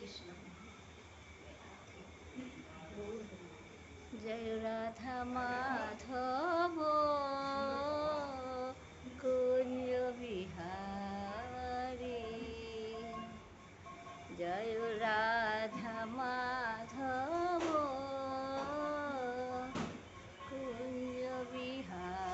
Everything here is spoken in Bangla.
কৃষ্ণ জয় রাধা মাধব কুঞ্জ বিহারি? জয় রাধা মাধব কুঞ্জ বিহারি?